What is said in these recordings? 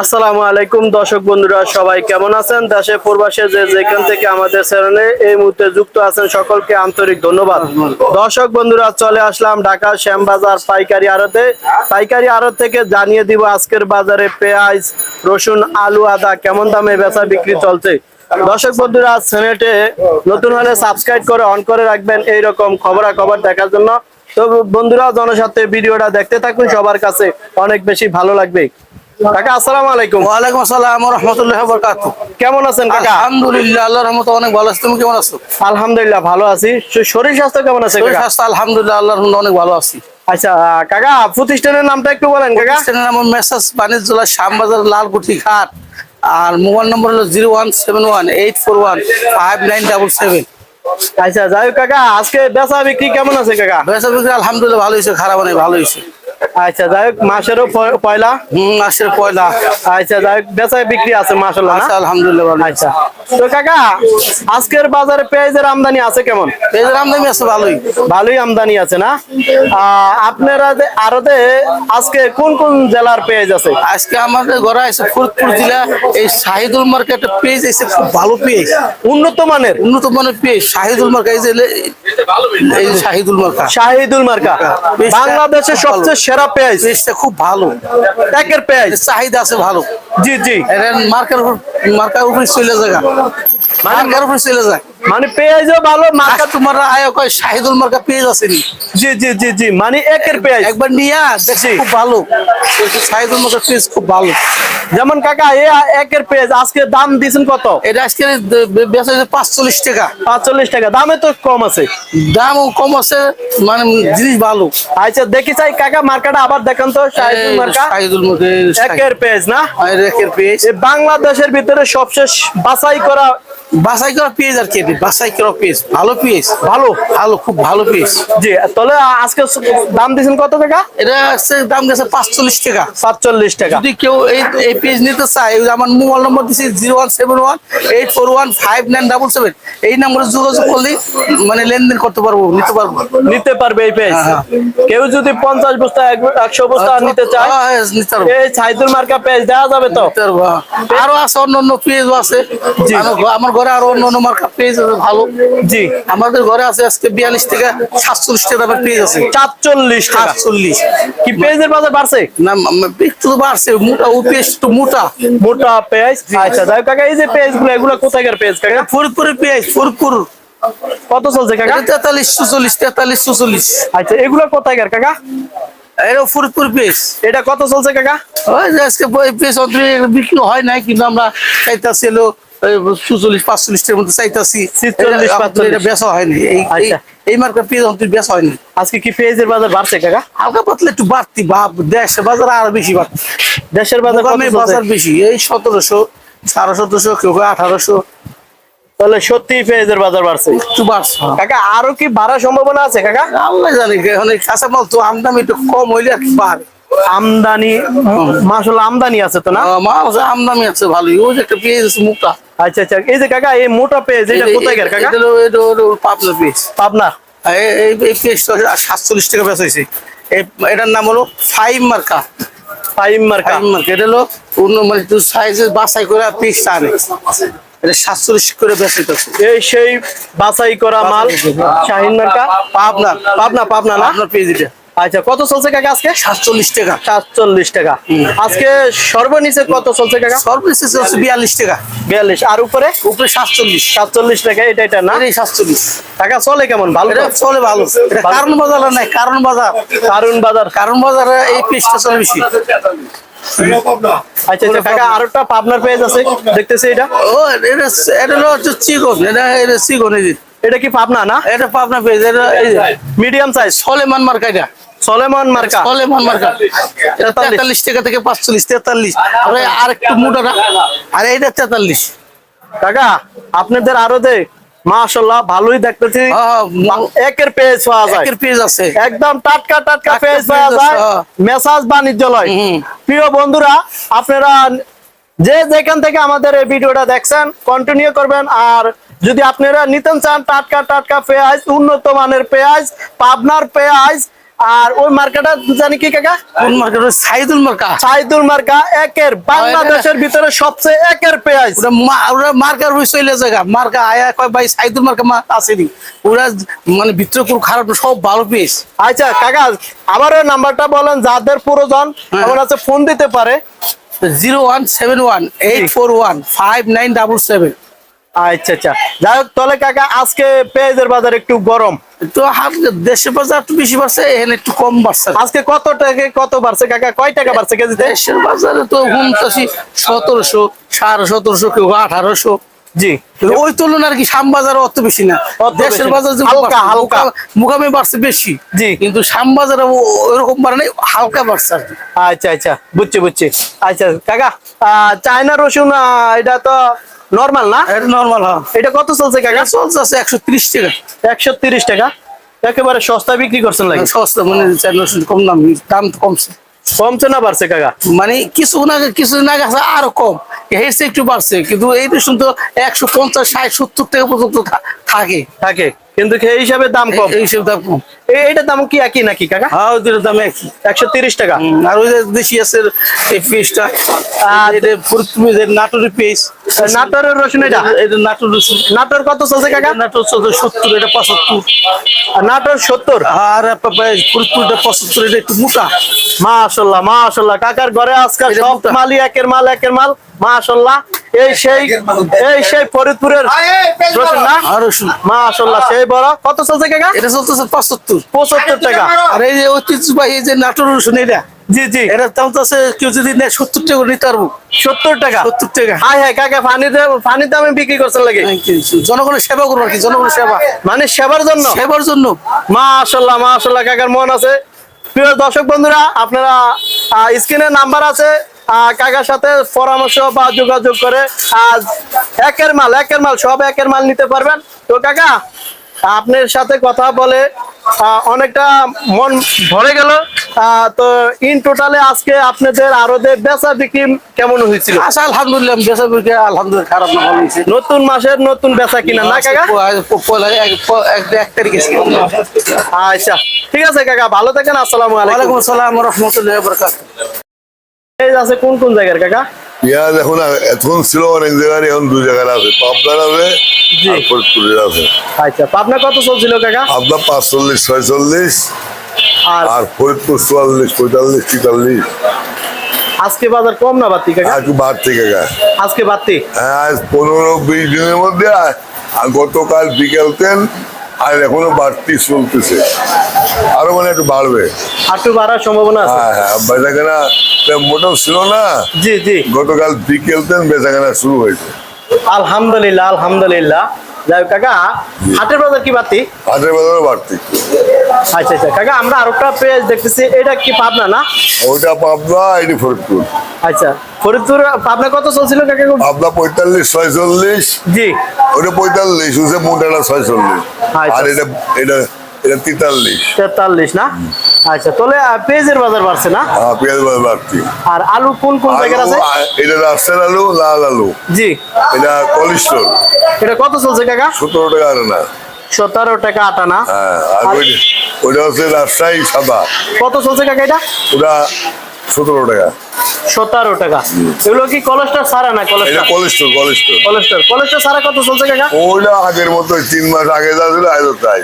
আসসালামু আলাইকুম দর্শক বন্ধুরা, সবাই কেমন আছেন? দেশে প্রবাসে যে যেখান থেকে আমাদের চ্যানেলে এই মুহূর্তে যুক্ত আছেন, সকলকে আন্তরিক ধন্যবাদ। দর্শক বন্ধুরা, চলে আসলাম ঢাকা শ্যামবাজার পাইকারি আড়তে। পাইকারি আড়ত থেকে জানিয়ে দিব আজকের বাজারে পেঁয়াজ, রসুন, আলু, আদা কেমন দামে বেচা বিক্রি চলছে। দর্শক বন্ধুরা, চ্যানেলটি নতুন হলে সাবস্ক্রাইব করে অন করে রাখবেন এই রকম খবরাখবর দেখার জন্য। তো বন্ধুরা, জনস্বার্থে ভিডিওটা দেখতে থাকুন, সবার কাছে অনেক বেশি ভালো লাগবে। কাকা আসসালামু আলাইকুম। ওয়ালাইকুম আসসালাম রহমতুল্লাহ বরকাত। কেমন আছেন কাকা? আলহামদুলিল্লাহ আল্লাহর রহমতে অনেক ভালো আছি। তুমি কেমন আছো? আলহামদুলিল্লাহ ভালো আছি। শরীর স্বাস্থ্য কেমন আছে শরীর স্বাস্থ্য আলহামদুলিল্লাহ আল্লাহর রহমতে অনেক ভালো আছি। আচ্ছা কাকা প্রতিষ্ঠানের নামটা একটু বলেন কাকা। প্রতিষ্ঠানের নাম মেসাজ বাণিজ্যলা শ্যামবাজার লালকুঠি ঘাট। আর মোবাইল নম্বর হলো zero one seven one eight four one five nine double seven. আচ্ছা যাই হোক কাকা আজকে বেচা বিক্রি কেমন আছে কাকা? বেসা বিক্রি আলহামদুলিল্লাহ ভালো হয়েছে খারাপ নেই ভালো হয়েছে। আচ্ছা যাই হোক মাসেরও পয়লা? হম আসলে পয়লা। আচ্ছা যাই হোক বেচা বিক্রি আছে মাসাল্লাহ আলহামদুলিল্লাহ আচ্ছা। তো কাকা আজকের বাজারে পেঁয়াজের আমদানি আছে কেমন? পেঁয়াজের আমদানি আছে ভালোই। ভালোই আমদানি আছে না? আপনারা আরতে আজকে কোন কোন জেলার পেঁয়াজ আছে? আজকে আমাদের ঘরে আছে ফরিদপুর জেলা এই শাহিদুল মার্কেট পেজ এসে খুব ভালো পেজ উন্নত মানের? উন্নত মানের পেজ শাহিদুল মার্কা এই শাহিদুল মার্কা। শাহিদুল মার্কা। বাংলাদেশের সবচেয়ে সেরা পেঁয়াজ। পেঁয়াজটা খুব ভালো। একের পেঁয়াজ। চাহিদা আছে ভালো। জি জি। মার্কার মার্কার উপরে চলে যায় মার্কার উপরে চলে যায় মানে পেঁয়াজও ভালো মার্কা তোমার আয় কয় শাহিদুল মার্কা পেজ আছে নি? জি জি জি জি মানে একের পেঁয়াজ। একবার নিয়ে দেখছি খুব ভালো। শাহিদুল মার্কা পেজ খুব ভালো। যেমন কাকা এ একের পেঁয়াজ আজকে দাম দিয়েছেন কত? এটা আজকে বেচা হয়েছে পাঁচচল্লিশ টাকা। পাঁচচল্লিশ টাকা দামে তো কম আছে। দামও কম আছে মানে জিনিস ভালো। আচ্ছা দেখি চাই কাকা মার্কাটা আবার দেখান তো শাহিদুল মার্কা। শাহিদুল মার্কা একের পেঁয়াজ না? একের পেজ বাংলাদেশের ভিতরে সবশেষ বাছাই করা বাছাই করা পেজ আর কি এটা, বাছাই করা পেজ ভালো পেজ ভালো। ভালো খুব ভালো পেজ জি তাহলে আজকে দাম দিয়েছেন কত টাকা? এটা হচ্ছে দাম গেছে পাঁচচল্লিশ টাকা। সাতচল্লিশ টাকা। যদি কেউ এই এই পেজ নিতে চায় আমার মোবাইল নম্বর দিচ্ছি zero one seven one eight four one five nine double seven এই নম্বরে যোগাযোগ করলেই মানে লেনদেন করতে পারব নিতে পারব। নিতে পারবে এই পেঁয়াজ হ্যাঁ, কেউ যদি পঞ্চাশ বস্তা একশো বস্তা নিতে চায় হ্যাঁ, হ্যাঁ, এই মার্কা পেঁয়াজ দেওয়া যাবে তো? হ্যাঁ। আরও আছে অন্য অন্য পেজও আছে। আমার ঘরে আরও অন্য অন্য মার্কা পেজ আছে ভালো। জি। আমাদের ঘরে আছে আজকে বিয়াল্লিশ টাকা সাতচল্লিশ টাকা দামের পেজ আছে। সাতচল্লিশ সাতচল্লিশ। কি পেঁয়াজের বাজার বাড়ছে? না একটু বাড়ছে মোটা ও পেজ একটু মোটা। মোটা পেঁয়াজ? আচ্ছা যাই কাকা এই যে পেঁয়াজগুলো এগুলো কোথাকার পেঁয়াজ কাকা? ফরিদপুরের পেঁয়াজ ফরিদপুর। কত চলছে কাকা? তেতাল্লিশ চুচল্লিশ তেতাল্লিশ চুচল্লিশ। আচ্ছা এগুলো কাকা? এটা ফরিদপুর পেঁয়াজ। এটা কত চলছে কাকা? ওই আজকে বিক্রি হয় নাই কিন্তু আমরা হলো চুচল্লিশ পাঁচচল্লিশ টাকার মধ্যে চাইতাছি। 46, এটা- আপনাদের এটা বেচা হয়নি। এই আচ্ছা। মার্কেট পেঁয়াজ অন্তরে বেচা হয়নি। আজকে কি পেঁয়াজের বাজার বাড়ছে কাকা? হালকা পাতলা একটু বাড়তি বাপ দেশ বাজার আর বেশি বাড়তি দেশের বাজার বাজার বেশি। এই সতেরোশো সাড়ে সতেরোশো কেউ আঠারোশো। তাহলে সত্যি পেঁয়াজের বাজার বাড়ছে। একটু বাড়ছে। কাকা আরও কি বাড়ার সম্ভাবনা আছে কাকা? আল্লাহ জানে এখন কাঁচামাল তো আমদানি একটু কম হইলে আর কি বাড়ে। আমদানি মাসাল্লাহ আমদানি আছে তো না? আহ, মাছ আমদানি আছে ভালোই। ওই যে একটা পেঁয়াজ আছে মুখটা। আচ্ছা আচ্ছা। এই যে কাকা এই মোটা পেঁয়াজ এটা কোথায় গেল কাকা? এটা পাবনার পেঁয়াজ। পাবনা? এই এই- পেঁয়াজটা সাতচল্লিশ টাকা বেচা হয়েছে। এটার নাম হলো ফাইভ মার্কা। টাইম মার্কা। ফাইভ মার্কা। এটা হলো অন্য মানে একটু সাইজে বাছাই করে পিসটা আনে। এটা সাতচল্লিশ করে বেচাইতেছে এই সেই বাছাই করা মাল শাহিন মার্কা? পাবনার পাবনা পাবনা না? আপনার পেঁয়াজ এটা। আচ্ছা কত চলছে কাকা আজকে? সাতচল্লিশ টাকা। সাতচল্লিশ টাকা। আজকে সর্বনিচে কত চলছে কাকা? সর্বশেষ হচ্ছে বিয়াল্লিশ টাকা। বিয়াল্লিশ। আর উপরে? উপরে সাতচল্লিশ। সাতচল্লিশ টাকা এটা এটা না? সাতচল্লিশ। টাকা চলে কেমন? ভালো চলে ভালো। এটা কারণ বাজার নাই কারণ বাজার। কারণ বাজার। কারণ বাজারে এই পেজটা চলে বেশি। আচ্ছা আচ্ছা কাকা আর একটা পাবনার পেজ আছে। দেখতেছি এটা। ও এটা এটা হলো হচ্ছে চিকন। এটা চিকন এই এটা কি পাবনা না? এটা পাবনা পেজ এটা মিডিয়াম সাইজ সলেমান মার্কা এটা। সলেমন মার্কা। সলেমান মার্কা। এটা তেতাল্লিশ। টাকা থেকে পাঁচচল্লিশ তেতাল্লিশ। আর একটু মোটাটা আর এইটা তেতাল্লিশ। কাকা আপনাদের আরও দে। মাশাল্লাহ ভালোই দেখতেছি। একের পেজ পাওয়া যায়। একের পেজ আছে। একদম টাটকা টাটকা পেজ পাওয়া যায়। মেসাজ বাণিজ্যালয়। প্রিয় বন্ধুরা আপনারা যে যেখান থেকে আমাদের এই ভিডিওটা দেখছেন কন্টিনিউ করবেন। আর যদি আপনারা নিতেন চান টাটকা টাটকা পেঁয়াজ উন্নত মানের পেঁয়াজ পাবনার পেঁয়াজ আর ওই মার্কাটা জানি কি কাকা? কোন মার্কেট? সাইদুল মার্কা। সাইদুল মার্কা একের বাংলাদেশের ভিতরে সবচেয়ে একের পেঁয়াজ। ওরা মা- ওরা মার্কার রুই চলে জায়গা। মার্কা আয়া কয় ভাই সাইদুল মার্কা মা আসেনি। ওরা মানে ভিতরে কোনো খারাপ সব ভালো পিস আচ্ছা কাকা আবার ওই নাম্বারটা বলেন যাদের প্রয়োজন হ্যাঁ। আমার কাছে ফোন দিতে পারে। Zero one seven one eight four one five nine double seven. আচ্ছা আচ্ছা। যাই হোক তাহলে কাকা আজকে পেঁয়াজের বাজার একটু গরম। তো দেশের বাজার একটু বেশি বাড়ছে এখানে একটু কম বাড়ছে। আজকে কত টাকা কত বাড়ছে কাকা? কয় টাকা বাড়ছে কেজিতে? দেশের বাজারে তো হুমতাছি সতেরোশো সাড়ে সতেরোশো কেউ আঠারোশো। জি। ওই তুলনায় আর কি শাম বাজার অত বেশি না। দেশের বাজার হালকা, হালকা। মুকামে- বাড়ছে বেশি। জি। কিন্তু শাম বাজারে ও- ওইরকম বাড়ে নাই হালকা বাড়ছে আর কি। আচ্ছা আচ্ছা। বুঝছি বুঝছি। আচ্ছা কাকা আহ, চায়না রসুন এটা তো নর্মাল না? এটা নর্মাল হ্যাঁ। এটা কত চলছে কাকা? চলছে আছে একশো ত্রিশ টাকা। একশো তিরিশ টাকা? একেবারে সস্তা বিক্রি করছেন লাগে সস্তা মানে কম দাম দাম কমছে। কমছে না বাড়ছে কাকা? মানে কিছু না কিছু না গেছে আরও কম। হেসে একটু বাড়ছে কিন্তু এই তো একশো পঞ্চাশ ষাট সত্তর টাকা পর্যন্ত থাকে। থাকে কিন্তু সেই হিসাবে দাম কম। এই হিসেবে দাম কম। এ- এটার দাম কি একই নাকি কাকা? হ্যাঁ ওই দুটোর দাম একই। একশো তিরিশ টাকা? আর ওই যে দেশি আছে এই পেস্টটা আর এটা তুমি যে নাটোরের রসুন এটা? এটা নাটোর রসুন। নাটোর কত চলছে কাকা? নাটোর চোদ্দ সত্তর এটা পঁচাত্তর। আর নাটোর সত্তর? আর ফরিদপুরটা পঁচাত্তর এটা একটু মোটা। মাশাল্লাহ মাশাল্লাহ। কাকার ঘরে আজকাল সব। মালই একের মাল একের মাল। মাশাল্লাহ। এই সেই এই সেই ফরিদপুরের রসুন না? মাশাল্লাহ সেই বড়। কত চলছে কাকা? এটা চলতেছে পঁচাত্তর। পঁচাত্তর টাকা। আর এই যে ঐতিহ্যবাহী এই যে নাটোর রসুন এটা? জি জি। এটা দাম তো আছে কেউ যদি নেয় সত্তর টাকা নিতে পারব। সত্তর টাকা? সত্তর টাকা। হাই হাই কাকা পানিতে পানির দামে বিক্রি করছেন লাগে। জনগণের সেবা করব আর কি জনগণের সেবা। মানে সেবার জন্য। সেবার জন্য। মাশাল্লাহ মাশাল্লাহ কাকার মন আছে। প্রিয় দর্শক বন্ধুরা আপনারা স্ক্রিনে নাম্বার আছে। কাকার সাথে পরামর্শ বা যোগাযোগ করে আজ একের মাল একের মাল সব একের মাল নিতে পারবেন। তো কাকা আপনার সাথে কথা বলে অনেকটা মন ভরে গেল। তো ইন টোটালে আজকে আপনাদের আরও যে বেচা বিক্রি কেমন হয়েছিল? আচ্ছা আলহামদুলিল্লাহ বেসা বিক্রি আলহামদুলিল্লাহ খারাপ না ভালো হয়েছে। নতুন মাসের নতুন বেচা কিনা না কাকা? এক তারিখে আচ্ছা ঠিক আছে কাকা ভালো থাকেন আসসালামু আলাইকুম। আসসালাম রহমতুল্লাহ বরকাত আছে কোন কোন জায়গার কাকা? পেঁয়াজ এখন এখন ছিল অনেক জায়গায় এখন দুই জায়গায় আছে। পাবনার আছে জি। ফরিদপুরের আছে। আচ্ছা পাবনা কত চলছিল কাকা? পাবনা পাঁচচল্লিশ ছয়চল্লিশ আর ফরিদপুর চুয়াল্লিশ পঁয়তাল্লিশ তেতাল্লিশ আজকে বাজার কম না বাড়তি কাকা? একটু বাড়তে কাকা। আজকে বাড়তি? হ্যাঁ আজ পনেরো বিশ দিনের মধ্যে আর গতকাল বিকেলতেন আর এখনও বাড়তি চলতেছে। আরও মানে একটু বাড়বে। আর একটু বাড়ার সম্ভাবনা আছে। হ্যাঁ হ্যাঁ বেচাকেনা মোটাম ছিল না। জি জি। গতকাল বিকেল বিকেলতেন বেচাকেনা শুরু হয়েছে। আলহামদুলিল্লাহ আলহামদুলিল্লাহ। যাই কাকা হাটের বাজার কি বাড়তি? হাটের বাজারও বাড়তি। আচ্ছা আচ্ছা কাকা আমরা আরেকটা পেজ দেখতেছি এটা কি পাবনা না? ওইটা পাবনা এটি ফরিদপুর। আচ্ছা ফরিদপুর পাবনা কত চলছিল কাকা পাবনা পঁয়তাল্লিশ ছয়চল্লিশ। জি। ওটা পঁয়তাল্লিশ হচ্ছে মোটাটা ছয়চল্লিশ। আচ্ছা। আর এটা এটা এটা তেতাল্লিশ। তেতাল্লিশ না? আচ্ছা তাহলে পেঁয়াজের বাজার বাড়ছে না? হ্যাঁ বাজার বাড়ছে। আর আলু কোন কোন জায়গার আছে? এটা রাস্তার আলু লাল আলু। জি। এটা কলিস্টোর। এটা কত চলছে কাকা? সতেরো টাকা আর না। সতেরো টাকা আটানা হ্যাঁ আর আর- ওই- ওইটা হচ্ছে রাজশাহী সাদা। কত চলছে কাকা এটা? ওটা সতেরো টাকা। সতেরো টাকা। এগুলো কি কলেস্ট্রল সারা না এটা cholesterol cholesterol cholesterol cholesterol cholesterol সারা কত চলছে কাকা? ওইটা আগের মতো তিন মাস আগে যা ছিল আজও তাই।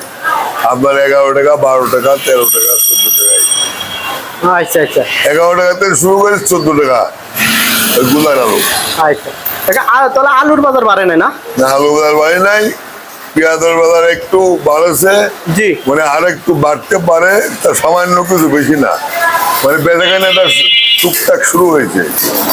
আপনার এগারো টাকা বারো টাকা তেরো টাকা চোদ্দ টাকা। আচ্ছা আচ্ছা। এগারো টাকা থেকে শুরু করে চোদ্দ টাকা। গুলার আলু। আচ্ছা। তাহলে আলুর বাজার বাড়ে নাই না? না আলু বাজার বাড়ে নাই। পেঁয়াজের বাজার একটু বাড়েছে। জি। মানে আর একটু বাড়তে পারে তা সামান্য কিছু বেশি না। মানে বেচাকেনাটা টুকটাক শুরু হয়েছে।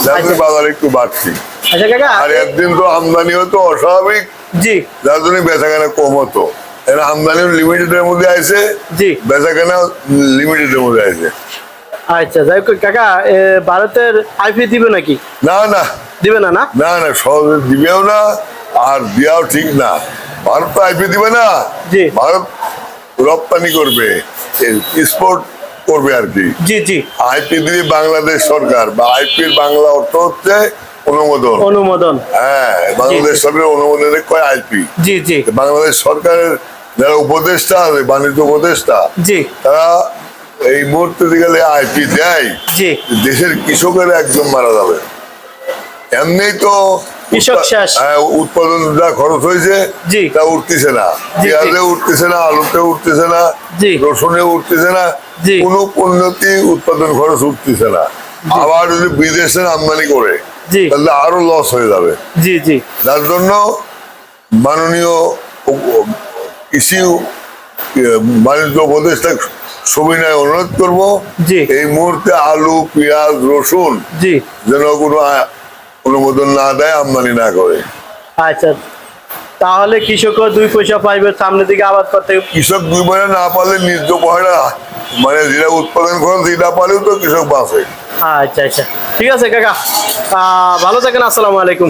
যার জন্য বাজার একটু বাড়তি আচ্ছা আর একদিন তো আমদানি হতো অস্বাভাবিক। জি। যার জন্য বেচাকেনা কম হতো। এরা আমদানি লিমিটেডের মধ্যে আছে জি। বেচাকেনা লিমিটেডের মধ্যে আছে আচ্ছা যাই হোক কাকা ভারতের আইপি দিবে নাকি? না না। দিবে না না? না না সহজে দিবেও না আর দেওয়াও ঠিক না। ভারত তো আইপি দিবে না। ভারত রপ্তানি করবে এক্সপোর্ট করবে আর কি। জি জি। আইপি দিবে বাংলাদেশ সরকার বা আইপির বাংলা অর্থ হচ্ছে অনুমোদন। অনুমোদন। হ্যাঁ বাংলাদেশ সরকারের অনুমোদনে কয় আইপি জি জি। বাংলাদেশ সরকারের যারা উপদেষ্টা আছে বাণিজ্য উপদেষ্টা জি। তারা এই মুহূর্তে গেলে আইপি দেয়। জি। দেশের কৃষকের একদম মারা যাবে। এমনি তো কৃষক শেষ। হ্যাঁ, উৎপাদন যা খরচ হয়েছে। তা উঠতেছে না। পেঁয়াজে উঠতেছে না আলুতে উঠতেছে না। রসুনে উঠতেছে না কোনো পণ্যতে উৎপাদন খরচ উঠতেছে না আবার যদি বিদেশে আমদানি করে জি। তাহলে আরও লস হয়ে যাবে জি জি যার জন্য মাননীয় কৃষি বাণিজ্য উপদেষ্টা সবিনয় অনুরোধ করব। এই মুহূর্তে আলু পেঁয়াজ রসুন জি যেন কোনো অনুমোদন না দেয় আমদানি না করে। আচ্ছা তাহলে কৃষকও দুই পয়সা পাইবে সামনের দিকে আবাদ করতে। কৃষক দুই পয়সা না পারলে ন্যায্য পয়সা মানে যেটা উৎপাদন খরচ সেটা পালেও তো কৃষক বাঁচে। আচ্ছা আচ্ছা। ঠিক আছে কাকা। ভালো থাকেন আসসালামু আলাইকুম।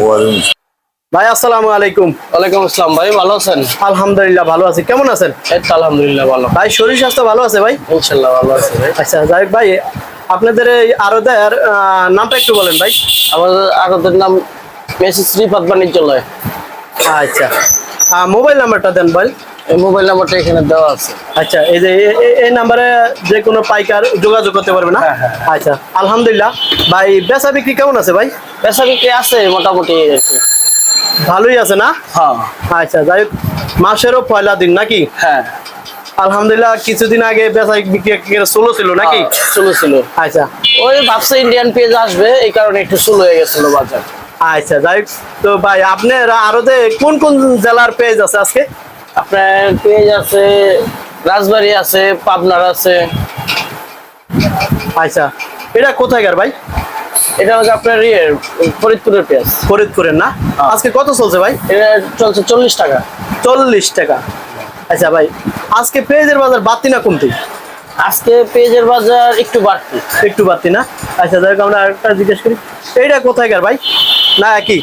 ভাই আসসালামু আলাইকুম। ওয়ালাইকুম আসসালাম ভাই ভালো আছেন? আলহামদুলিল্লাহ ভালো আছি। কেমন আছেন? এই তো আলহামদুলিল্লাহ ভালো। ভাই শরীর স্বাস্থ্য ভালো আছে ভাই? ইনশাল্লাহ ভালো আছে ভাই। আচ্ছা যাই ভাই আপনাদের এই আরদের নামটা একটু বলেন ভাই। আমাদের আরদের নাম মেসেজ শ্রীপাদ বাণিজ্যালয়। আচ্ছা। মোবাইল নাম্বারটা দেন ভাই। এই মোবাইল নাম্বারটা এখানে দেওয়া আছে। আচ্ছা এই যে এই নাম্বারে যে কোনো পাইকার যোগাযোগ করতে পারবে না? হ্যাঁ, হ্যাঁ, আচ্ছা আলহামদুলিল্লাহ। ভাই বেচা বিক্রি কেমন আছে ভাই? বেচা বিক্রি আছে মোটামুটি ভালোই আছে না? হ্যাঁ। আচ্ছা যাই হোক মাসেরও পয়লা দিন নাকি? হ্যাঁ। আলহামদুলিল্লাহ কিছুদিন আগে বেচা বিক্রি স্লো ছিল নাকি? চলো ছিল। আচ্ছা। ওই ভাবছে ইন্ডিয়ান পেজ আসবে এই কারণে একটু স্লো হয়ে গেছিল বাজার। আচ্ছা যাই তো ভাই আপনার আরও যে কোন কোন জেলার পেজ আছে আজকে? আপনার পেজ আছে রাজবাড়ি আছে পাবনার আছে। আচ্ছা এটা কোথায়কার ভাই? এটা হচ্ছে আপনার ইয়ে ফরিদপুরের পেজ ফরিদপুরের না? আজকে কত চলছে ভাই? এটা চলছে চল্লিশ টাকা। চল্লিশ টাকা। আচ্ছা ভাই আজকে পেঁয়াজের বাজার বাড়তি না কমতি? আজকে পেঁয়াজের বাজার একটু বাড়তি। একটু বাড়তি না? আচ্ছা যাই আমরা আরেকটা জিজ্ঞেস করি। এইটা কোথায়কার ভাই? না একই।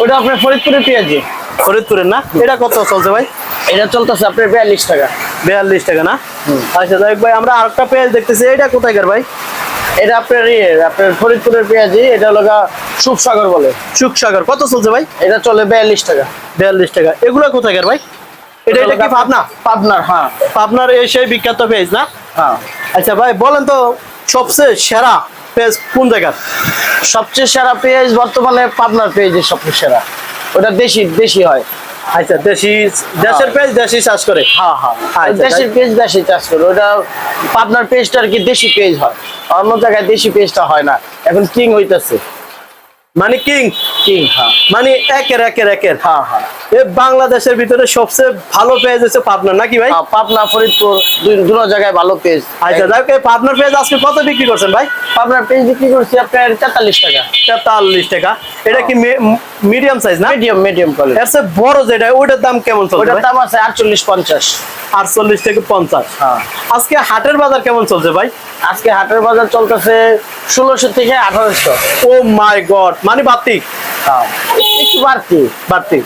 ওটা আপনার ফরিদপুরের পেঁয়াজি ফরিদপুরের না? এটা কত চলছে ভাই? এটা চলতেছে আপনার বিয়াল্লিশ টাকা। বিয়াল্লিশ টাকা না? আচ্ছা যাই হোক ভাই আমরা আরেকটা পেঁয়াজ দেখতেছি। এটা কোথায়কার ভাই? এটা আপনার ইয়ে আপনার ফরিদপুরের পেঁয়াজি এটা হলো গা সুপসাগর বলে। সুখসাগর কত চলছে ভাই? এটা চলে বিয়াল্লিশ টাকা। বিয়াল্লিশ টাকা। এগুলো কোথায়কার ভাই? এটা এটা কি পাবনা? পাবনার হ্যাঁ। পাবনার এই সেই বিখ্যাত পেঁয়াজ না? হ্যাঁ। আচ্ছা ভাই বলেন তো সবচেয়ে সেরা পেঁয়াজ কোন জায়গার? সবচেয়ে সেরা পেঁয়াজ বর্তমানে পাবনার সবচেয়ে সেরা। ওটা দেশি দেশি হয়। আচ্ছা দেশি দেশের পেঁয়াজ দেশি চাষ করে? হ্যাঁ হ্যাঁ। আচ্ছা, দেশের পেঁয়াজ দেশি চাষ করে। ওটা পাবনার পেঁয়াজটা আর কি দেশি পেজ হয়। অন্য জায়গায় দেশি পেঁয়াজটা হয় না। এখন কিং হইতাছে। মানে কিং? কিং হ্যাঁ মানে একের একের একের। হ্যাঁ হ্যাঁ এ বাংলাদেশের ভিতরে সবচেয়ে ভালো পেজ হচ্ছে পাবনা নাকি ভাই? পাবনা ফরিদপুর দুটো জায়গায় ভালো পেজ আচ্ছা যাই হোক, পাবনার পেজ আজকে কত বিক্রি করছেন ভাই? পাবনার পেজ বিক্রি করছি আপনার তেতাল্লিশ টাকা। তেতাল্লিশ টাকা। এটা কি মিডিয়াম সাইজ না? মিডিয়াম মিডিয়াম কোয়ালিটি এর চেয়ে বড় যেটা ওটার দাম কেমন চলছে ওটার দাম আছে আটচল্লিশ পঞ্চাশ। আটচল্লিশ থেকে পঞ্চাশ। হ্যাঁ। আজকে হাটের বাজার কেমন চলছে ভাই? আজকে হাটের বাজার চলতেছে ষোলোশো থেকে আঠারোশো। ও মাই গড মানে বাড়তি? হ্যাঁ। একটু বাড়তি। বাড়তি।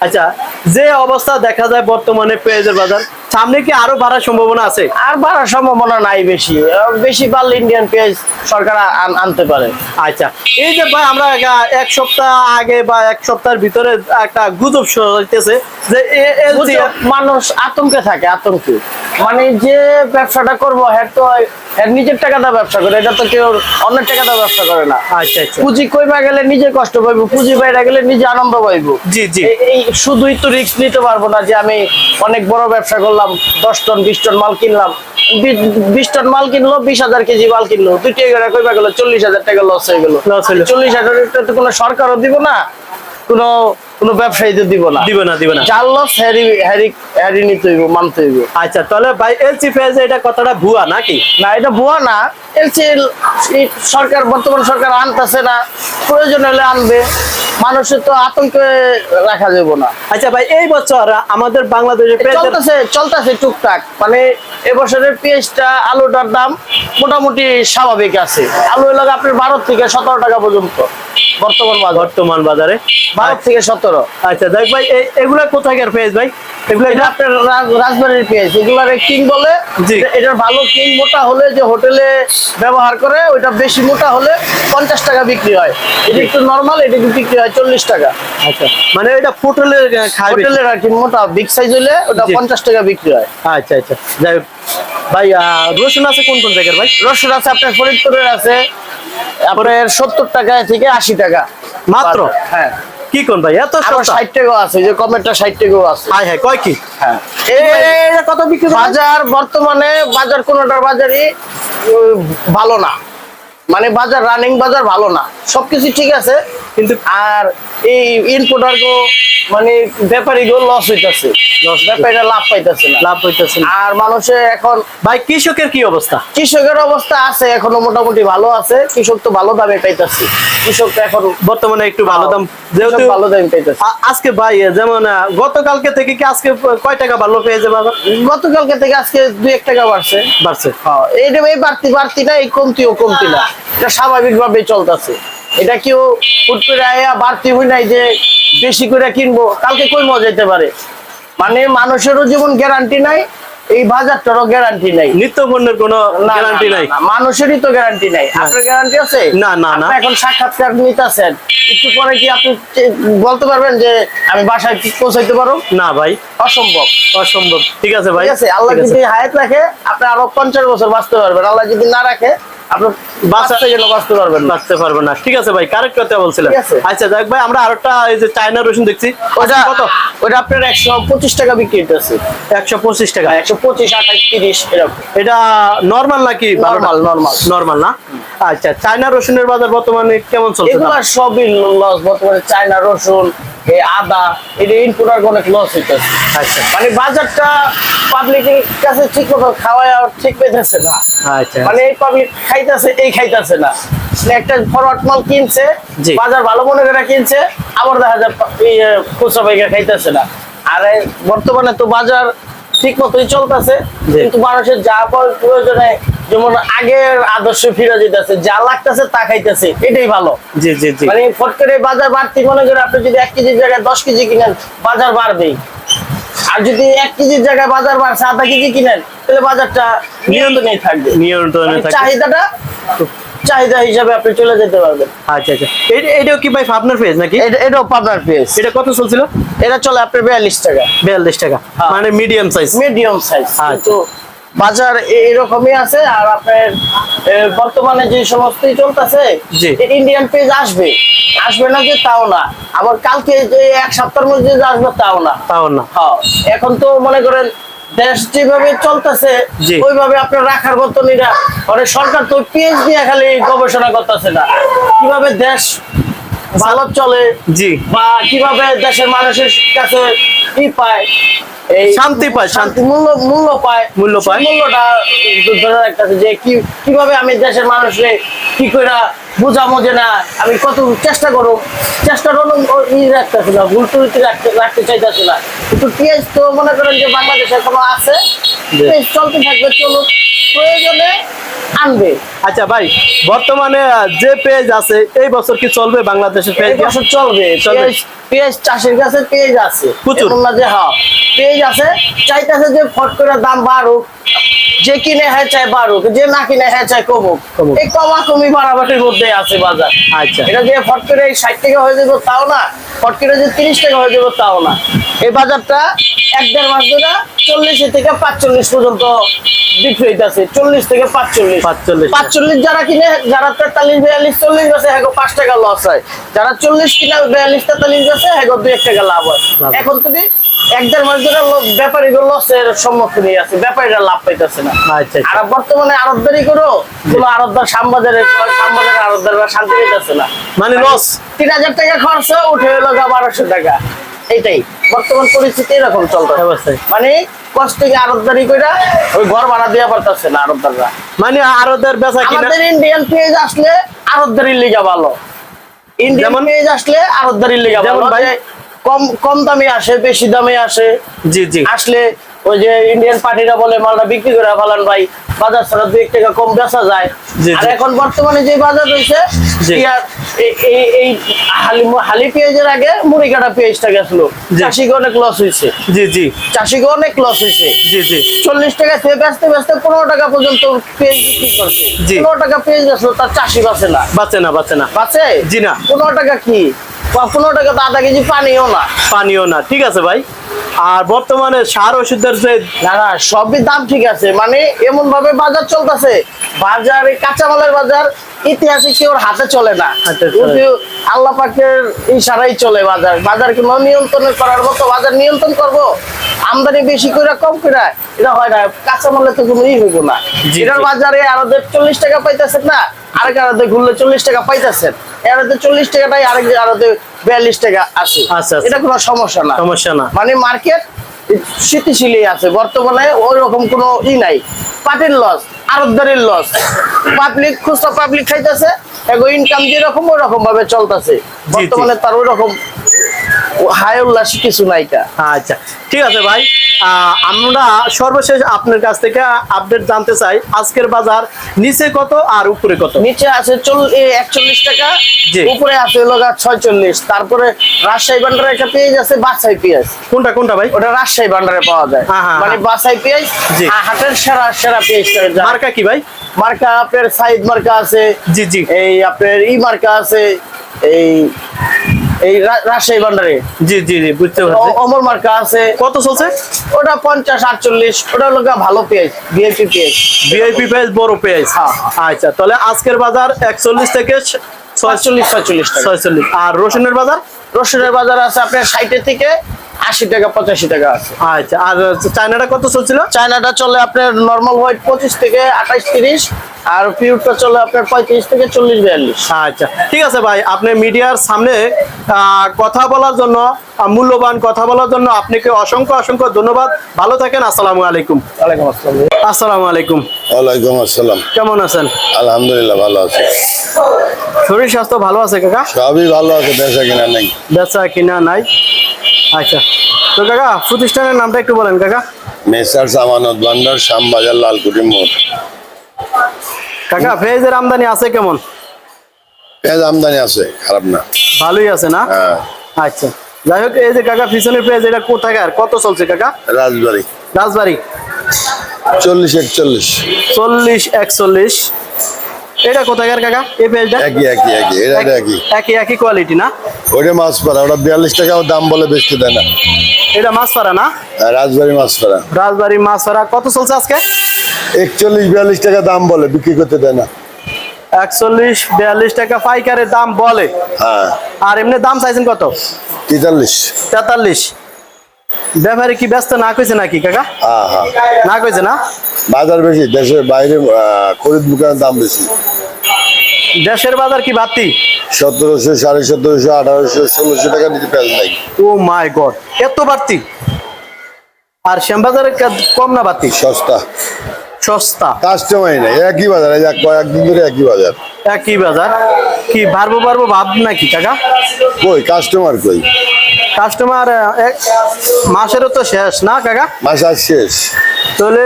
আচ্ছা যে অবস্থা দেখা যায় বর্তমানে পেঁয়াজের বাজার সামনে কি আরও বাড়ার সম্ভাবনা আছে? আর বাড়ার সম্ভাবনা নাই বেশি। বেশি বাড়লে ইন্ডিয়ান পেঁয়াজ সরকার আনতে পারে। আচ্ছা এই যে ভাই আমরা এক সপ্তাহ আগে বা এক সপ্তাহের ভিতরে একটা গুজব হইতেছে যে এ- LG মানুষ আতঙ্কে থাকে আতঙ্কে। মানে যে ব্যবসাটা করব হ্যাঁ তো হ্যাঁ নিজের টাকা দিয়ে ব্যবসা করে এটা তো কেউ অন্যের টাকা দিয়ে ব্যবসা করে না। আচ্ছা আচ্ছা। পুঁজি কইবা গেলে নিজে কষ্ট পাইবো পুঁজি বাইরে গেলে নিজে আনন্দ পাইবো। জি জি। এই- শুধুই তো রিস্ক নিতে পারব না যে আমি অনেক বড় ব্যবসা করলাম দশ টন বিশ টন মাল কিনলাম। বিশ টন মাল কিনলো বিশ হাজার কেজি মাল কিনলো দুইটা কইবা গেলো চল্লিশ হাজার টাকা লস হয়ে গেলো। চল্লিশ হাজার টাকা তো কোনো সরকারও দিব না। কোনো কোনো ব্যবসায়ী দিব না। দিবে না দিবে না। লস হ্যারি হ্যারি হ্যারি নিতে হইব মানতে হইব। আচ্ছা তাহলে ভাই এলসি পেঁয়াজ এটা কতটা ভুয়া নাকি? না এটা ভুয়া না। এলসি সরকার বর্তমান সরকার আনতেছে না। প্রয়োজন হলে আনবে। মানুষের তো আতঙ্কে রাখা যাবে না। আচ্ছা ভাই এই বছর আমাদের বাংলাদেশের পেঁয়াজের চলতেছে চলতেছে টুকটাক। মানে এবছরের পেঁয়াজটা আলুটার দাম মোটামুটি স্বাভাবিক আছে। আলু এলাকা আপনার বারো থেকে সতেরো টাকা পর্যন্ত। বর্তমান বাজার? বর্তমান বাজারে। বারো থেকে সতেরো। আচ্ছা দেখ ভাই এগুলা কোথাকার পেঁয়াজ ভাই? এগুলো এটা আপনার রাজবাড়ির পেঁয়াজ। এগুলার কিং বলে এটার ভালো কিং মোটা হলে যে হোটেলে ব্যবহার করে ওইটা বেশি মোটা হলে পঞ্চাশ টাকা বিক্রি হয়। এটা একটু নর্মাল এটা একটু বিক্রি হয় চল্লিশ টাকা। আচ্ছা মানে এটা খাই হোটেলের আর কি মোটা বিগ সাইজ হলে ওটা পঞ্চাশ টাকা বিক্রি হয়। আচ্ছা আচ্ছা। যাই ভাই রসুন আছে কোন কোন জায়গার ভাই? রসুন আছে আপনার ফরিদপুরের আছে আপনার সত্তর টাকা থেকে আশি টাকা। মাত্র? হ্যাঁ। কি কোন ভাই? এত ষাট টাকা আছে যে কমেন্টটা ষাট টাকাও আছে। হ্যাঁ হ্যাঁ কয় কি? হ্যাঁ। কত বিক্রি বাজার বর্তমানে বাজার কোনোটার বাজারই ভালো না। মানে বাজার রানিং বাজার ভালো না। সবকিছু ঠিক আছে কিন্তু আর এই ইনপুটার গো মানে ব্যাপারী গো লস হইতাছে। ব্যাপারীরা লাভ পাইতাছে না। লাভ হইতেছে আর মানুষে এখন ভাই কৃষকের কি অবস্থা? কৃষকের অবস্থা আছে এখনও মোটামুটি ভালো আছে। কৃষক তো ভালো দামে পাইতাছে। কৃষক তো এখন বর্তমানে একটু ভালো দাম যেহেতু ভালো দামে পাইতাছে। আজকে ভাই যেমন গতকালকে থেকে কি আজকে কয় টাকা ভালো পেয়েছে বাবা? গতকালকে থেকে আজকে দুই এক টাকা বাড়ছে। বাড়ছে। হ্যাঁ, এই বাড়তি বাড়তি না এই কমতিও কমতি না। এটা স্বাভাবিক ভাবে চলতেছে। এটা কেউ হুট করে আয়া বাড়তি হই নাই যে বেশি করে কিনবো কালকে কই মজা যেতে পারে? মানে মানুষেরও যেমন গ্যারান্টি নাই এই বাজারটারও গ্যারান্টি নাই। নিত্য পণ্যের কোনো গ্যারান্টি নাই? মানুষেরই তো গ্যারান্টি নাই। আপনার গ্যারান্টি আছে? না, না, না। আপনি এখন সাক্ষাৎকার নিতেছেন। একটু পরে কি আপনি বলতে পারবেন যে আমি বাসায় পৌঁছাইতে পারো? না ভাই। অসম্ভব। অসম্ভব। ঠিক আছে ভাই। ঠিক আছে আল্লাহ যদি হায়াত রাখে আপনি আরও পঞ্চাশ বছর বাঁচতে পারবেন। আল্লাহ যদি না রাখে আপনি বাঁচতে গেলে বাঁচতে পারবেন বাঁচতে পারব না। ঠিক আছে ভাই কারেক্ট কথা বলছিলেন। আচ্ছা দেখ ভাই আমরা আরেকটা এই যে চায়না রসুন দেখছি। ওটা কত? ওটা আপনার একশো পঁচিশ টাকা বিক্রি হইতেছে। একশো পঁচিশ টাকা। একশো পঁচিশ আঠাশ তিরিশ এরকম। এটা নর্মাল নাকি? নর্মাল নর্মাল নর্মাল না? আচ্ছা চায়না রসুনের বাজার বর্তমানে কেমন চলছে? এগুলো সবই লস বর্তমানে চায়না রসুন এই আদা এটা ইনপুটার অনেক লস হইতেছে। আচ্ছা। মানে বাজারটা পাবলিকের কাছে ঠিক মতো খাওয়ায় আর ঠিক পেতেছে না। আচ্ছা। মানে এই পাবলিক খাইতেছে এই খাইতেছে না। একটা ফরওয়ার্ড মাল কিনছে বাজার ভালো মনে করে কিনছে আবার দেখা যায় খুচরা পাইকার খাইতেছে না। আর বর্তমানে তো বাজার ঠিক মতোই চলতেছে কিন্তু মানুষের যা পর- প্রয়োজনে যেমন আগের আদর্শ ফিরে যেতেছে যা লাগতেছে তা খাইতেছে এটাই ভালো। জি জি জি। মানে ফট করে বাজার বাড়তি মনে করে আপনি যদি এক কেজির জায়গায় দশ কেজি কিনেন বাজার বাড়বেই। আর যদি এক কেজির জায়গায় বাজার বাড়ছে আধা কেজি কিনেন তাহলে বাজারটা নিয়ন্ত্রণেই থাকবে। নিয়ন্ত্রণে মানে চাহিদাটা চাহিদা হিসাবে আপনি চলে যেতে পারবেন। আচ্ছা আচ্ছা। এটা- এটাও কি ভাই পাবনার পেজ নাকি? এটা এটাও পাবনার এটা কত চলছিল? এটা চলে আপনার বিয়াল্লিশ টাকা। বিয়াল্লিশ টাকা। হ্যাঁ। মানে মিডিয়াম সাইজ মিডিয়াম সাইজ আচ্ছা। বাজার এরকমই আছে আর আপনার বর্তমানে যে সমস্তই চলতেছে ইন্ডিয়ান পেজ আসবে। আসবে না যে তাও না। আবার কালকে যে এক সপ্তাহের মধ্যে যে আসবে তাও না। তাও না। হ্যাঁ, এখন তো মনে করেন দেশ যেভাবে চলতেছে। ওইভাবে আপনার রাখার মতো নিরা মানে সরকার তো পেজ নিয়ে খালি গবেষণা করতেছে না। কীভাবে দেশ ভালো চলে জি। বা কীভাবে দেশের মানুষের কাছে কি পায় এই শান্তি পায়, শান্তি। মূল্য মূল্য পায়। মূল্য পায়। মূল্যটা ধরে রাখতেছে যে কি কীভাবে আমি দেশের মানুষকে কি করে বুঝামো যে না আমি কত চেষ্টা করব চেষ্টা করুন ই রাখতেছে না ভুল ত্রুটি রাখতে রাখতে চাইতেছে না। কিন্তু পেঁয়াজ তো মনে করেন যে বাংলাদেশে এখনও আছে। চলতে থাকবে চলুক প্রয়োজনে আনবে। আচ্ছা ভাই বর্তমানে যে পেজ আছে এই বছর কি চলবে বাংলাদেশের পেজ বছর চলবে। চলবে। পেঁয়াজ চাষের কাছে পেঁয়াজ আছে। প্রচুর। না যে হ্যাঁ পেঁয়াজ আছে চাইতেছে যে ফট করে দাম বাড়ুক। যে কিনে হ্যাঁ চাই বাড়ুক। যে না কিনে হ্যাঁ চাই কমুক। এই কমা কমি বাড়াবাড়ির মধ্যে আছে বাজার। আচ্ছা। এটা যে ফট করে ষাট টাকা হয়ে যাবে তাও না ফট করে যে তিরিশ টাকা হয়ে যাবে তাও না। এই বাজারটা এক দেড় মাস ধরে চল্লিশ থেকে পাঁচচল্লিশ পর্যন্ত বিক্রি হইতেছে চল্লিশ থেকে পাঁচচল্লিশ। 45 পাঁচচল্লিশ যারা কিনে যারা তেতাল্লিশ বিয়াল্লিশ চল্লিশ গেছে হ্যাঁ পাঁচ টাকা লস হয়। যারা চল্লিশ কিনা বিয়াল্লিশ তেতাল্লিশ গেছে হ্যাঁ দুই এক টাকা লাভ হয়। এখন তুমি এক দেড় মাস ধরে ব্যাপারীগুলো লসের সম্মুখীন আছে ব্যাপারীরা লাভ পাইতেছে না। আচ্ছা, আচ্ছা। আর বর্তমানে আরতদারি করো কোনো আরতদার সামবাজারে সামবাজারে আরতদাররা শান্তি পেতেছে না। মানে। তিন হাজার টাকা খরচ উঠে গা বারোশো টাকা। এইটাই বর্তমান পরিস্থিতি এরকম চলতে। মানে ওই ঘর ভাড়া দেওয়া পারতেছে না আরতদাররা মানে বেচা কিনা আমাদের ইন্ডিয়ান পেজ আসলে আরতদারির লিগা ভালো। ইন্ডিয়ান যেমন- পেজ আসলে লিগা ভালো। কম কম দামে আসে বেশি দামে আসে। জি জি। আসলে ওই যে ইন্ডিয়ান পার্টিরা বলে মালটা বিক্রি করে ফেলান ভাই। বাজার ছাড়া দুই টাকা কম বেচা যায়। আর। এখন বর্তমানে যে বাজার রয়েছে এই- এই এই হালি হালি পেঁয়াজের আগে মুড়ি কাটা পেঁয়াজটা গেছিল। চাষিকে অনেক লস হয়েছে। জি জি। চাষিকে অনেক লস হয়েছে। জি জি। চল্লিশ টাকা থেকে বেচতে বেচতে পনেরো টাকা পর্যন্ত পেঁয়াজ বিক্রি করছে। পনেরো টাকা পেঁয়াজ তার চাষি বাঁচে না। বাঁচে না বাঁচে না। বাঁচে? জি না। পনেরো টাকা কি? পনেরো টাকা তো আধা কেজি পানিও না। পানিও না। ঠিক আছে ভাই। আর বর্তমানে সার ওষুধের যে না না সবই দাম ঠিক আছে। মানে এমন ভাবে বাজার চলতেছে। বাজারে কাঁচামালের বাজার ইতিহাসে কেউ হাতে চলে না। আল্লাহ পাকের ইশারাই চলে বাজার। বাজার কোনো নিয়ন্ত্রণ করার মতো বাজার নিয়ন্ত্রণ করব আমদানি বেশি করে কম করে এটা হয় না। কাঁচামালে তো কোনো ই হইব না। এটার বাজারে আরও চল্লিশ টাকা পাইতেছেন না আরেক আরতে ঘুরলে চল্লিশ টাকা পাইতেছেন। এরাতে চল্লিশ টাকাটাই আরেক আরতে বিয়াল্লিশ টাকা আছে। আচ্ছা, আচ্ছা। এটা কোনো সমস্যা না। সমস্যা না। মানে মার্কেট স্থিতিশীলই আছে। বর্তমানে ওই রকম কোনো ই নাই। পাটের লস আরবদারির লস। পাবলিক খুচরা পাবলিক খাইতেছে এগো ইনকাম যেরকম ওই রকম ভাবে চলতেছে বর্তমানে তার ওই রকম হাই উল্লাস কিছু নাইকা আচ্ছা ঠিক আছে ভাই। আমরা সর্বশেষ আপনার কাছ থেকে আপডেট জানতে চাই আজকের বাজার নিচে কত আর উপরে কত? নিচে আছে চল একচল্লিশ টাকা। উপরে আছে লগা ছয়চল্লিশ। তারপরে রাজশাহী বান্ডারে একটা পেঁয়াজ আছে বাসাই পেঁয়াজ। কোনটা কোনটা ভাই? ওটা রাজশাহী বান্ডারে পাওয়া যায়। হ্যাঁ, হ্যাঁ, মানে হ্যাঁ। বাসাই পেঁয়াজ হাটের সেরা সেরা পেঁয়াজটা। মার্কা কি ভাই? মার্কা আপনার সাইদ মার্কা আছে জি জি। এই আপনার ই মার্কা আছে এই এই রাজশাহী ভান্ডারে জি জি জি বুঝতে পারছি। অমর মার্কা আছে। কত চলছে? ওটা পঞ্চাশ আটচল্লিশ ওটা হলো ভালো পেঁয়াজ বিএপি পেঁয়াজ। ভিআইপি পেঁয়াজ বড় পেঁয়াজ। হ্যাঁ। আচ্ছা তাহলে আজকের বাজার একচল্লিশ থেকে ছয়চল্লিশ ছয়চল্লিশ ছয়চল্লিশ। আর রসুনের বাজার? রসুনের বাজার আছে আপনার ষাটে থেকে আশি টাকা পঁচাশি টাকা আছে। আচ্ছা আর চায়নাটা কত চলছিল? চায়নাটা চলে আপনার নর্মাল হোয়াইট পঁচিশ থেকে আঠাশ তিরিশ। আর পিউরটা চলে আপনার পঁয়ত্রিশ থেকে চল্লিশ বিয়াল্লিশ। আচ্ছা ঠিক আছে ভাই আপনি মিডিয়ার সামনে কথা বলার জন্য মূল্যবান কথা বলার জন্য আপনাকে অসংখ্য অসংখ্য ধন্যবাদ। ভালো থাকেন আসসালামু আলাইকুম। ওয়ালাইকুম আসসালাম। আসসালামু আলাইকুম। ওয়ালাইকুম আসসালাম। কেমন আছেন? আলহামদুলিল্লাহ ভালো আছে। শরীর স্বাস্থ্য ভালো আছে কাকা? সবই ভালো আছে বেচা কিনা নাই। বেচা কিনা নাই? আচ্ছা তো কাকা প্রতিষ্ঠানের নামটা একটু বলেন কাকা। মেসার্স আমানত ভান্ডার শ্যামবাজার লালকুটি মোড়। কাকা পেঁয়াজের আমদানি আছে কেমন? পেঁয়াজ আমদানি আছে খারাপ না। ভালোই আছে না? হ্যাঁ। আচ্ছা। যাই হোক এই যে কাকা পিছনের পেঁয়াজ এটা কোথায় কত চলছে কাকা? রাজবাড়ি। রাজবাড়ি। চল্লিশ একচল্লিশ। চল্লিশ একচল্লিশ। এটা কোথাকার কাকা? এই পেঁয়াজটা একই একই একই। এটা একই একই। একই কোয়ালিটি না? ওইটা মাছ পাড়া ওটা বিয়াল্লিশ টাকাও দাম বলে বেচতে দেয় না। এটা মাছ পাড়া না? আর রাজবাড়ি মাছ পাড়া রাজবাড়ি মাছ পাড়া কত চলছে আজকে? একচল্লিশ বিয়াল্লিশ টাকা দাম বলে বিক্রি করতে দেয় না। একচল্লিশ বিয়াল্লিশ টাকা পাইকারের দাম বলে। হ্যাঁ। আর এমনি দাম চাইছেন কত? তেতাল্লিশ। তেতাল্লিশ। ব্যাপারে কি ব্যস্ত না কইছে নাকি কাকা? হ্যাঁ হ্যাঁ। না কইছে না? বাজার বেশি দেশের বাইরে খরিদ বুকানের দাম বেশি। দেশের বাজার কি বাড়তি? সতেরোশো সাড়ে সতেরোশো আঠারোশো ষোলোশো টাকা নিতে পেঁয়াজ নাই। ও মাই গড এত বাড়তি? আর শ্যামবাজারে কম না বাড়তি? সস্তা। সস্তা। কাস্টমারই নাই একই বাজার কয়েকদিন ধরে একই বাজার। একই বাজার। কি বাড়বো বাড়বো ভাব নাকি কাকা? কই কাস্টমার কই? কাস্টমার মাসেরও তো শেষ না কাকা? মাস আজ শেষ। তাহলে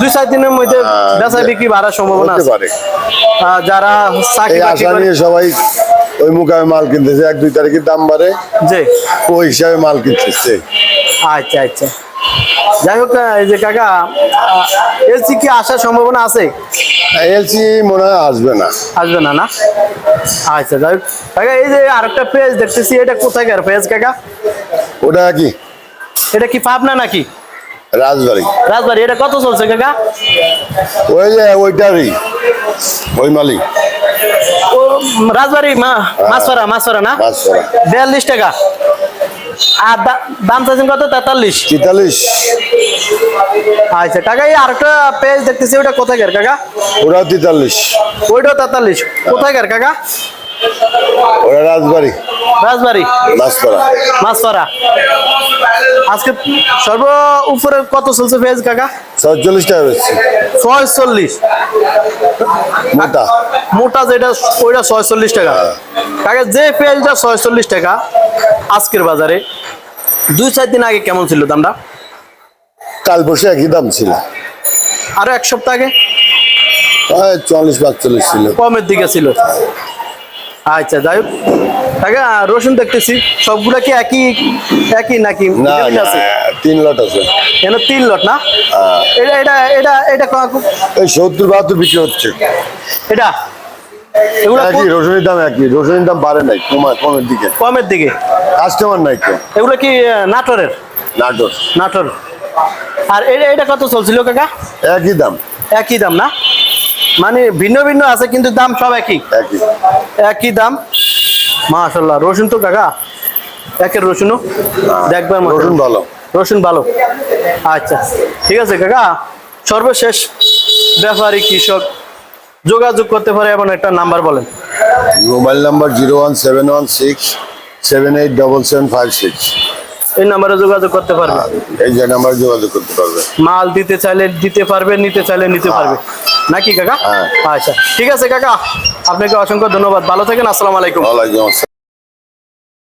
দুই চার দিনের মধ্যে আহ, বেচা বিক্রি বাড়ার সম্ভাবনা হতে আছে। পারে। আহ, যারা চাকরি আশা নিয়ে সবাই ওই মুখামে মাল কিনতেছে এক দুই তারিখের দাম বাড়ে। যে ওই হিসাবে মাল কিনতেছে। আচ্ছা আচ্ছা। যাই হোক এই যে কাকা এলসি কি আসার সম্ভাবনা আছে? এলসি মনে হয় আসবে না। আসবে না না? আচ্ছা যাই হোক। কাকা এই যে আরেকটা পেজ দেখতেছি এটা কোথায় গেল পেজ কাকা? ওটা কি? এটা কি পাবনা নাকি? রাজবাড়ি। রাজবাড়ি এটা কত চলছে কাকা? ওই যে ওইটারই ওই মালিক ও রাজবাড়ি মা মাছপাড়া মাছপাড়া না? বিয়াল্লিশ টাকা। আর দাম চাইছেন কত? তেতাল্লিশ। তেতাল্লিশ। আচ্ছা কাকা এই আরেকটা পেজ দেখতেছি ওটা কোথায় কাকা? ওরা তেতাল্লিশ। ওইটাও তেতাল্লিশ। কোথায় কাকা? ওরা রাজবাড়ি। রাজবাড়ি? মাছ করা মাছপাড়া আজকে সর্ব উপরে কত চলছে পেজ কাকা? ছয়চল্লিশ টাকা বেচছি। ছয়চল্লিশ। মোটা। মোটা যেটা ওইটা ছয়চল্লিশ টাকা। কাকা যে পেঁয়াজটা ছয়চল্লিশ টাকা আজকের বাজারে দুই চার দিন আগে কেমন ছিল দামটা? কাল বসে একই দাম ছিল। আরও এক সপ্তাহ আগে? চল্লিশ পাঁচচল্লিশ ছিল। কমের দিকে ছিল। আচ্ছা যাই হোক। কাকা রসুন দেখতেছি। সবগুলা কি একই একই নাকি তিন লট আছে। কেন তিন লট না? এটা এটা এটা এটা ক- এই সত্তর বাহাত্তর বিক্রি হচ্ছে। এটা? এগুলো একই রসুনের দাম একই। রসুনের দাম বাড়ে নাই কমা কমের দিকে। কমের দিকে? কাস্টমার নাই তো এগুলো কি নাটোরের? নাটোর। নাটোর। আর এটা এটা কত চলছিল কাকা? একই দাম। একই দাম না? মানে ভিন্ন ভিন্ন আছে কিন্তু দাম সব একই। একই। দাম। মাশাল্লাহ রসুন তো কাকা? একের রসুনও? দেখবার মতো। রসুন ভালো। রসুন ভালো। আচ্ছা ঠিক আছে কাকা সর্বশেষ ব্যাপারী কৃষক যোগাযোগ করতে পারে এমন একটা নাম্বার বলেন। Mobile number zero one seven one six seven eight double seven five six. এই নাম্বারে যোগাযোগ করতে পারবে? এই যে নাম্বারে যোগাযোগ করতে পারবে। মাল দিতে চাইলে দিতে পারবে নিতে চাইলে নিতে পারবে। নাকি কাকা? হ্যাঁ। আচ্ছা ঠিক আছে কাকা। আপনাকে অসংখ্য ধন্যবাদ। ভালো থাকেন আসসালামু আলাইকুম। ওয়ালাইকুম আসসালাম।